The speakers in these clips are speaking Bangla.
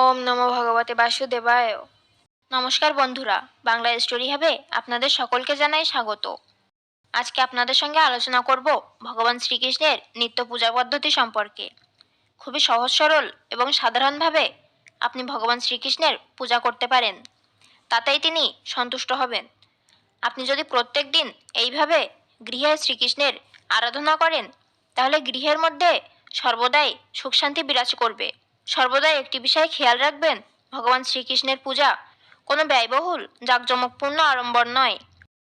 ওম নমো ভগবতে বাসুদেবায়। নমস্কার বন্ধুরা, বাংলা স্টোরি হবে আপনাদের সকলকে জানাই স্বাগত। আজকে আপনাদের সঙ্গে আলোচনা করব ভগবান শ্রীকৃষ্ণের নিত্য পূজা পদ্ধতি সম্পর্কে। খুবই সহজ, সরল এবং সাধারণভাবে আপনি ভগবান শ্রীকৃষ্ণের পূজা করতে পারেন, তাতেই তিনি সন্তুষ্ট হবেন। আপনি যদি প্রত্যেক দিন এইভাবে গৃহে শ্রীকৃষ্ণের আরাধনা করেন, তাহলে গৃহের মধ্যে সর্বদাই সুখ শান্তি বিরাজ করবে। সর্বদাই একটি বিষয় খেয়াল রাখবেন, ভগবান শ্রীকৃষ্ণের পূজা কোনো ব্যয়বহুল, জাঁকজমকপূর্ণ আড়ম্বর নয়।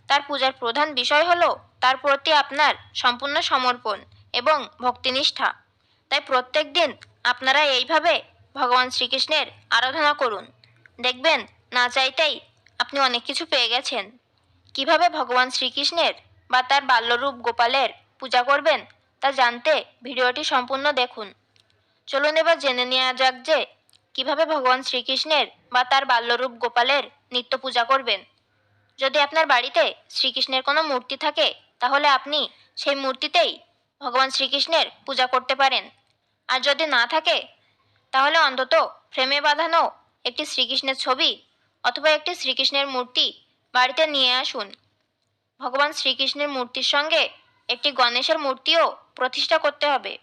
তার পূজার প্রধান বিষয় হলো তার প্রতি আপনার সম্পূর্ণ সমর্পণ এবং ভক্তিনিষ্ঠা। তাই প্রত্যেক দিন আপনারা এইভাবে ভগবান শ্রীকৃষ্ণের আরাধনা করুন। দেখবেন, না চাইতেই আপনি অনেক কিছু পেয়ে গেছেন। কীভাবে ভগবান শ্রীকৃষ্ণের বা তার বাল্যরূপ গোপালের পূজা করবেন, তা জানতে ভিডিওটি সম্পূর্ণ দেখুন। চলুন এবার জেনে নেওয়া যাক যে, কীভাবে ভগবান শ্রীকৃষ্ণের বা তার বাল্যরূপ গোপালের নিত্য পূজা করবেন। যদি আপনার বাড়িতে শ্রীকৃষ্ণের কোনো মূর্তি থাকে, তাহলে আপনি সেই মূর্তিতেই ভগবান শ্রীকৃষ্ণের পূজা করতে পারেন। আর যদি না থাকে, তাহলে অন্তত ফ্রেমে বাঁধানো একটি শ্রীকৃষ্ণের ছবি অথবা একটি শ্রীকৃষ্ণের মূর্তি বাড়িতে নিয়ে আসুন। ভগবান শ্রীকৃষ্ণের মূর্তির সঙ্গে একটি গণেশের মূর্তিও প্রতিষ্ঠা করতে হবে।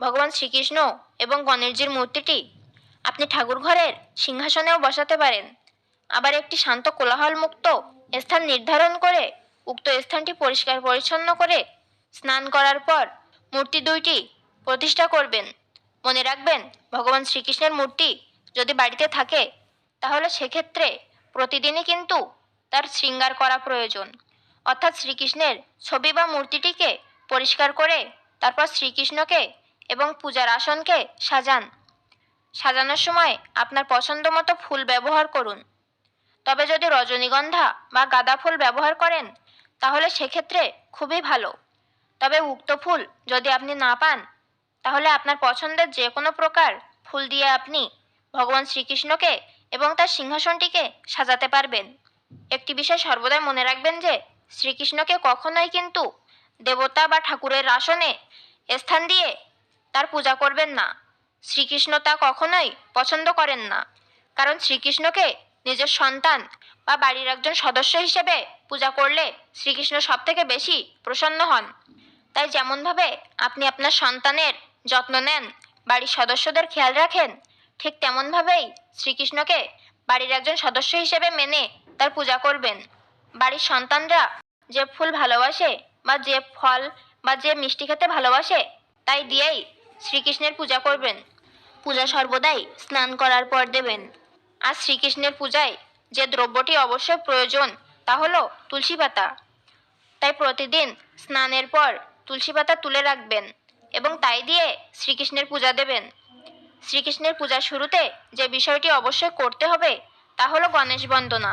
ভগবান শ্রীকৃষ্ণ এবং গণেশজির মূর্তিটি আপনি ঠাকুর ঘরের সিংহাসনেও বসাতে পারেন। আবার একটি শান্ত কোলাহল মুক্ত স্থান নির্ধারণ করে উক্ত স্থানটি পরিষ্কার পরিচ্ছন্ন করে স্নান করার পর মূর্তি দুইটি প্রতিষ্ঠা করবেন। মনে রাখবেন, ভগবান শ্রীকৃষ্ণের মূর্তি যদি বাড়িতে থাকে, তাহলে সেক্ষেত্রে প্রতিদিনই কিন্তু তার শৃঙ্গার করা প্রয়োজন। অর্থাৎ শ্রীকৃষ্ণের ছবি বা মূর্তিটিকে পরিষ্কার করে তারপর শ্রীকৃষ্ণকে এবং পূজার আসনকে সাজান। সাজানোর সময় আপনার পছন্দ মতো ফুল ব্যবহার করুন। তবে যদি রজনীগন্ধা বা গাঁদা ফুল ব্যবহার করেন, তাহলে সেক্ষেত্রে খুবই ভালো। তবে উক্ত ফুল যদি আপনি না পান, তাহলে আপনার পছন্দের যে কোনো প্রকার ফুল দিয়ে আপনি ভগবান শ্রীকৃষ্ণকে এবং তার সিংহাসনটিকে সাজাতে পারবেন। একটি বিষয় সর্বদাই মনে রাখবেন যে, শ্রীকৃষ্ণকে কখনোই কিন্তু দেবতা বা ঠাকুরের আসনে স্থান দিয়ে তার পূজা করবেন না। শ্রীকৃষ্ণ তা কখনোই পছন্দ করেন না। কারণ শ্রীকৃষ্ণকে নিজের সন্তান বা বাড়ির একজন সদস্য হিসেবে পূজা করলে শ্রীকৃষ্ণ সব থেকে বেশি প্রসন্ন হন। তাই যেমনভাবে আপনি আপনার সন্তানের যত্ন নেন, বাড়ির সদস্যদের খেয়াল রাখেন, ঠিক তেমনভাবেই শ্রীকৃষ্ণকে বাড়ির একজন সদস্য হিসেবে মেনে তার পূজা করবেন। বাড়ির সন্তানরা যে ফুল ভালোবাসে বা যে ফল বা যে মিষ্টি খেতে ভালোবাসে, তাই দিয়েই শ্রীকৃষ্ণের পূজা করবেন। পূজা সর্বদাই স্নান করার পর দেবেন। আর শ্রীকৃষ্ণের পূজায় যে দ্রব্যটি অবশ্যই প্রয়োজন, তা হলো তুলসী পাতা। তাই প্রতিদিন স্নানের পর তুলসী পাতা তুলে রাখবেন এবং তাই দিয়ে শ্রীকৃষ্ণের পূজা দেবেন। শ্রীকৃষ্ণের পূজার শুরুতে যে বিষয়টি অবশ্যই করতে হবে, তা হলো গণেশ বন্দনা।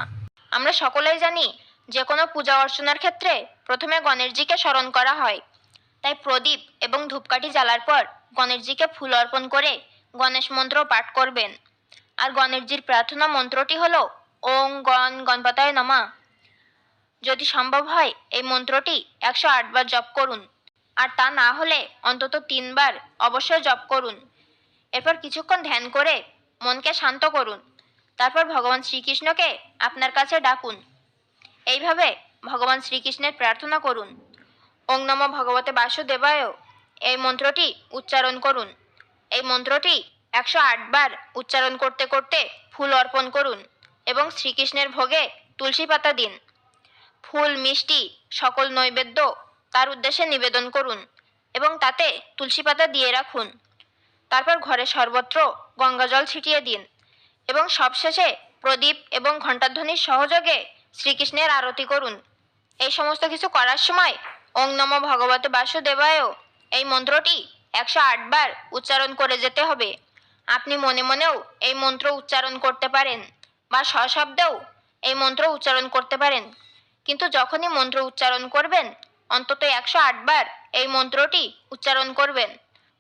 আমরা সকলেই জানি যে কোনো পূজা অর্চনার ক্ষেত্রে প্রথমে গণেশজিকে স্মরণ করা হয়। তাই প্রদীপ এবং ধূপকাঠি জ্বালার পর গণেশজিকে ফুল অর্পণ করে গণেশ মন্ত্র পাঠ করবেন। আর গণেশজির প্রার্থনা মন্ত্রটি হলো, ওং গণ গণপতায় নমা। যদি সম্ভব হয়, এই মন্ত্রটি একশো আটবার জপ করুন। আর তা না হলে অন্তত তিনবার অবশ্যই জপ করুন। এরপর কিছুক্ষণ ধ্যান করে মনকে শান্ত করুন। তারপর ভগবান শ্রীকৃষ্ণকে আপনার কাছে ডাকুন। এইভাবে ভগবান শ্রীকৃষ্ণের প্রার্থনা করুন। ওং নম ভগবতে বাসুদেবায়। এই মন্ত্রটি উচ্চারণ করুন। এই মন্ত্রটি একশো আট বার উচ্চারণ করতে করতে ফুল অর্পণ করুন এবং শ্রীকৃষ্ণের ভোগে তুলসী পাতা দিন। ফুল, মিষ্টি, সকল নৈবেদ্য তার উদ্দেশ্যে নিবেদন করুন এবং তাতে তুলসী পাতা দিয়ে রাখুন। তারপর ঘরে সর্বত্র গঙ্গাজল ছিটিয়ে দিন এবং সবশেষে প্রদীপ এবং ঘণ্টাধ্বনির সহযোগে শ্রীকৃষ্ণের আরতি করুন। এই সমস্ত কিছু করার সময় ওং নম ভগবত বাসুদেবায় এই মন্ত্রটি একশো বার উচ্চারণ করে যেতে হবে। আপনি মনে মনেও এই মন্ত্র উচ্চারণ করতে পারেন বা সশব্দেও এই মন্ত্র উচ্চারণ করতে পারেন। কিন্তু যখনই মন্ত্র উচ্চারণ করবেন, অন্তত একশো বার এই মন্ত্রটি উচ্চারণ করবেন।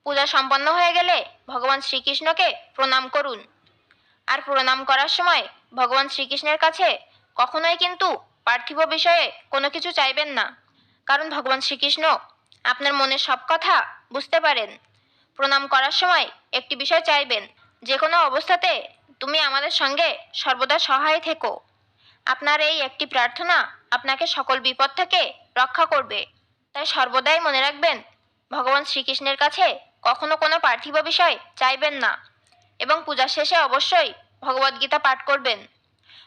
পূজা সম্পন্ন হয়ে গেলে ভগবান শ্রীকৃষ্ণকে প্রণাম করুন। আর প্রণাম করার সময় ভগবান শ্রীকৃষ্ণের কাছে কখনোই কিন্তু পার্থিব বিষয়ে কোনো কিছু চাইবেন না। কারণ ভগবান শ্রীকৃষ্ণ আপনার মনের সব কথা বুঝতে পারেন। প্রণাম করার সময় একটি বিষয় চাইবেন যে কোনো অবস্থাতে তুমি আমাদের সঙ্গে সর্বদা সহায় থেকো। আপনার এই একটি প্রার্থনা আপনাকে সকল বিপদ থেকে রক্ষা করবে। তাই সর্বদাই মনে রাখবেন, ভগবান শ্রীকৃষ্ণের কাছে কখনো কোনো পার্থিব বিষয় চাইবেন না এবং পূজা শেষে অবশ্যই ভগবদ্গীতা পাঠ করবেন।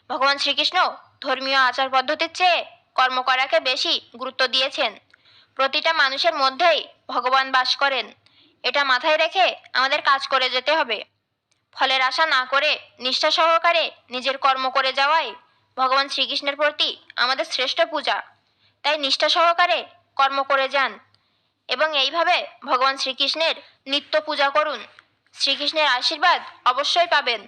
ভগবান শ্রীকৃষ্ণ ধর্মীয় আচার পদ্ধতির চেয়ে কর্ম করাকে বেশি গুরুত্ব দিয়েছেন। প্রতিটা মানুষের মধ্যেই ভগবান বাস করেন। এটা মাথায় রেখে আমাদের কাজ করে যেতে হবে। ফলের আশা না করে নিষ্ঠা সহকারে নিজের কর্ম করে যাওয়াই ভগবান শ্রীকৃষ্ণের প্রতি আমাদের শ্রেষ্ঠ পূজা। তাই নিষ্ঠা সহকারে কর্ম করে যান এবং এইভাবে ভগবান শ্রীকৃষ্ণের নিত্য পূজা করুন। শ্রীকৃষ্ণের আশীর্বাদ অবশ্যই পাবেন।